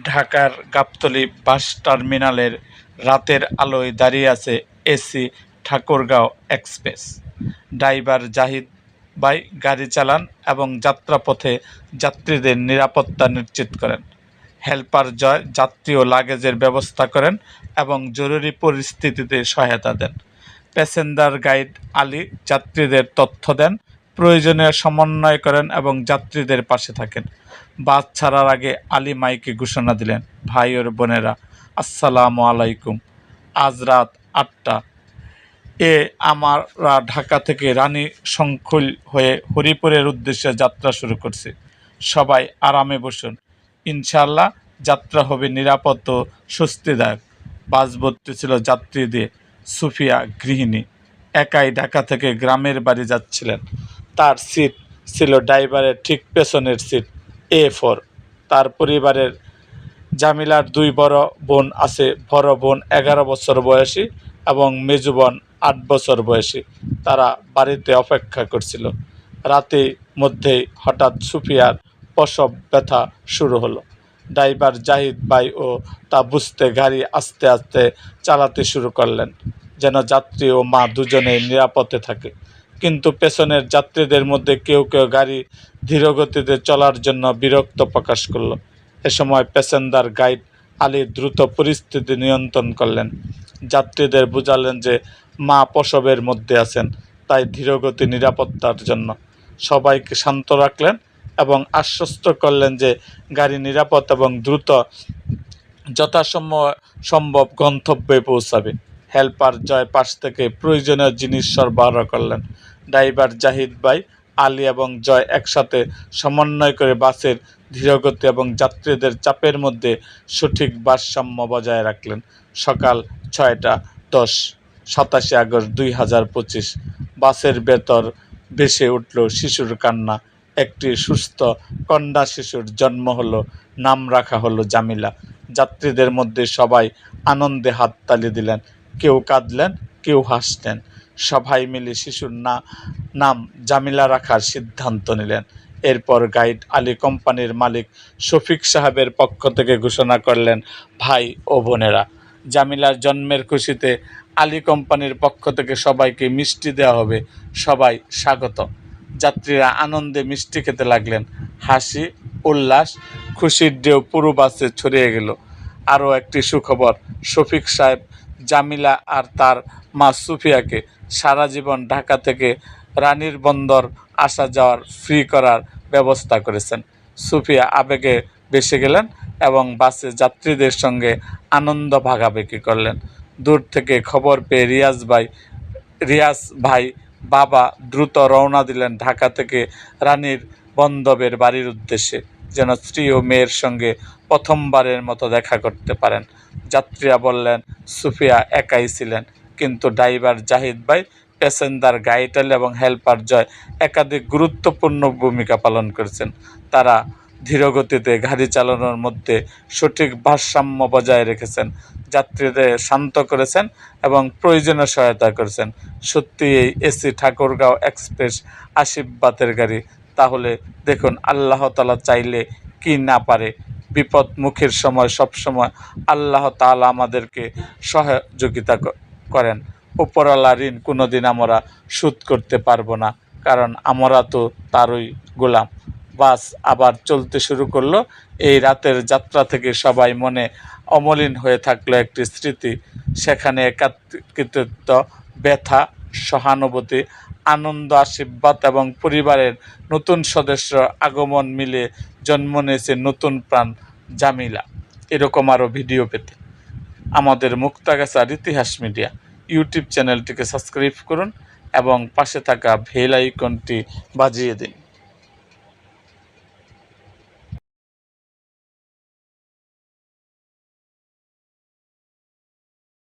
ঢাকার গাবতলী বাস টার্মিনালের রাতের আলোয় দাঁড়িয়ে আছে AC Thakurgaon express. Driver Zahid ভাই গাড়ি চালান এবং যাত্রাপথে যাত্রীদের নিরাপত্তা নিশ্চিত করেন। হেল্পার জয় যাত্রী ও লাগেজের ব্যবস্থা করেন এবং জরুরি পরিস্থিতিতে সহায়তা দেন। প্যাসেঞ্জার গাইড আলী যাত্রীদের তথ্য দেন প্রয়োজনীয় সমন্বয় করেন এবং যাত্রীদের পাশে থাকেন। বাস ছাড়ার আগে আলী মাইকে ঘোষণা দিলেন, ভাই ওর বোনেরা, আসসালামু আলাইকুম। আজ রাত আটটা। এ আমরা ঢাকা থেকে রানী সংকুল হয়ে হরিপুরের উদ্দেশ্যে যাত্রা শুরু করছি। সবাই আরামে বসুন। ইনশাল্লাহ যাত্রা হবে নিরাপদ ও স্বস্তিদায়ক। বাস ভর্তি ছিল যাত্রী দিয়ে সুফিয়া গৃহিণী। একাই ঢাকা থেকে গ্রামের বাড়ি যাচ্ছিলেন। তার সিট ছিল ড্রাইভারের ঠিক পেছনের সিট, এ ফোর। তার পরিবারের জামিলার দুই বড় বোন আছে, বড় বোন এগারো বছর বয়সী এবং মেজু বোন আট বছর বয়সী। তারা বাড়িতে অপেক্ষা করছিল। রাতে মধ্যেই হঠাৎ সুফিয়ার প্রসব ব্যথা শুরু হলো। ড্রাইভার জাহিদ ভাই ও তা বুঝতে গাড়ি আস্তে আস্তে চালাতে শুরু করলেন, যেন যাত্রী ও মা দুজনেই নিরাপদে থাকে। কিন্তু পেছনের যাত্রীদের মধ্যে কেউ কেউ গাড়ি ধীরগতিতে চলার জন্য বিরক্ত প্রকাশ করল। এ সময় প্যাসেঞ্জার গাইড আলী দ্রুত পরিস্থিতি নিয়ন্ত্রণ করলেন। যাত্রীদের বুঝালেন যে মা প্রসবের মধ্যে আছেন, তাই ধীরগতি নিরাপত্তার জন্য। সবাইকে শান্ত রাখলেন এবং আশ্বস্ত করলেন যে গাড়ি নিরাপদ এবং দ্রুত যথাসম্ভব সম্ভব গন্তব্যে পৌঁছাবে। হেল্পার জয় পাশ থেকে প্রয়োজনীয় জিনিস সরবরাহ করলেন। ড্রাইভার জাহিদ ভাই, আলী এবং জয় একসাথে সমন্বয় করে বাসের ধীরগতি এবং যাত্রীদের চাপের মধ্যে সঠিক ভারসাম্য বজায় রাখলেন। সকাল ছয়টা দশ, সাতাশে আগস্ট দুই হাজার পঁচিশ। বাসের ভেতর ভেসে উঠল শিশুর কান্না। একটি সুস্থ কন্যা শিশুর জন্ম হলো, নাম রাখা হলো জামিলা। যাত্রীদের মধ্যে সবাই আনন্দে হাততালি দিলেন। কেউ কাঁদলেন, কেউ হাসলেন। সবাই মিলে শিশুর না, নাম জামিলা রাখার সিদ্ধান্ত নিলেন। এরপর গাইড আলী কোম্পানির মালিক শফিক সাহেবের পক্ষ থেকে ঘোষণা করলেন, ভাই ও বোনেরা, জামিলার জন্মের খুশিতে আলী কোম্পানির পক্ষ থেকে সবাইকে মিষ্টি দেওয়া হবে। সবাই স্বাগত। যাত্রীরা আনন্দে মিষ্টি খেতে লাগলেন। হাসি, উল্লাস, খুশির ঢেউ পুরো বাসে ছড়িয়ে গেল। আরও একটি সুখবর, শফিক সাহেব জামিলা আর তার মা সুফিয়াকে সারা জীবন ঢাকা থেকে রানীর বন্দর আসা যাওয়ার ফ্রি করার ব্যবস্থা করেছেন। সুফিয়া আবেগে বেসে গেলেন এবং বাসে যাত্রীদের সঙ্গে আনন্দ ভাগাভাগি করলেন। দূর থেকে খবর পেয়ে রিয়াজ ভাই রিয়াজ ভাই বাবা দ্রুত রওনা দিলেন ঢাকা থেকে রানীর বন্ধবের বাড়ির উদ্দেশ্যে। যেন স্ত্রী ও মেয়ের সঙ্গে প্রথমবারের মতো দেখা করতে পারেন। যাত্রীরা বললেন, সুফিয়া একাই ছিলেন। কিন্তু ড্রাইভার জাহিদ ভাই, প্যাসেঞ্জার গাইটাল এবং হেল্পার জয় একাধিক গুরুত্বপূর্ণ ভূমিকা পালন করেছেন। তারা ধীরগতিতে গাড়ি চালানোর মধ্যে সঠিক ভারসাম্য বজায় রেখেছেন, যাত্রীদের শান্ত করেছেন এবং প্রয়োজনীয় সহায়তা করেছেন। সত্যি এই এসি ঠাকুরগাঁও এক্সপ্রেস আশীর্বাদের গাড়ি তাহলে দেখুন, আল্লাহ তালা চাইলে কি না পারে বিপদ মুখের সময়, সব সময় আল্লাহ তাআলা আমাদেরকে সহযোগিতা করেন। উপরওয়ালা ঋণ কোনোদিন আমরা শোধ করতে পারব না, কারণ আমরা তো তারই গোলাম। বাস আবার চলতে শুরু করল। এই রাতের যাত্রা থেকে সবাই মনে অমলিন হয়ে থাকল একটি স্মৃতি। সেখানে একাত্মিত্ব ব্যথা সহানুভূতি, আনন্দ, আশীর্বাদ এবং পরিবারের নতুন সদস্য আগমন মিলে জন্ম নিয়েছে নতুন প্রাণ জামিলা। এরকম আরও ভিডিও পেতে আমাদের মুক্তাগাছার ইতিহাস মিডিয়া ইউটিউব চ্যানেলটিকে সাবস্ক্রাইব করুন এবং পাশে থাকা ভেল আইকনটি বাজিয়ে দিন।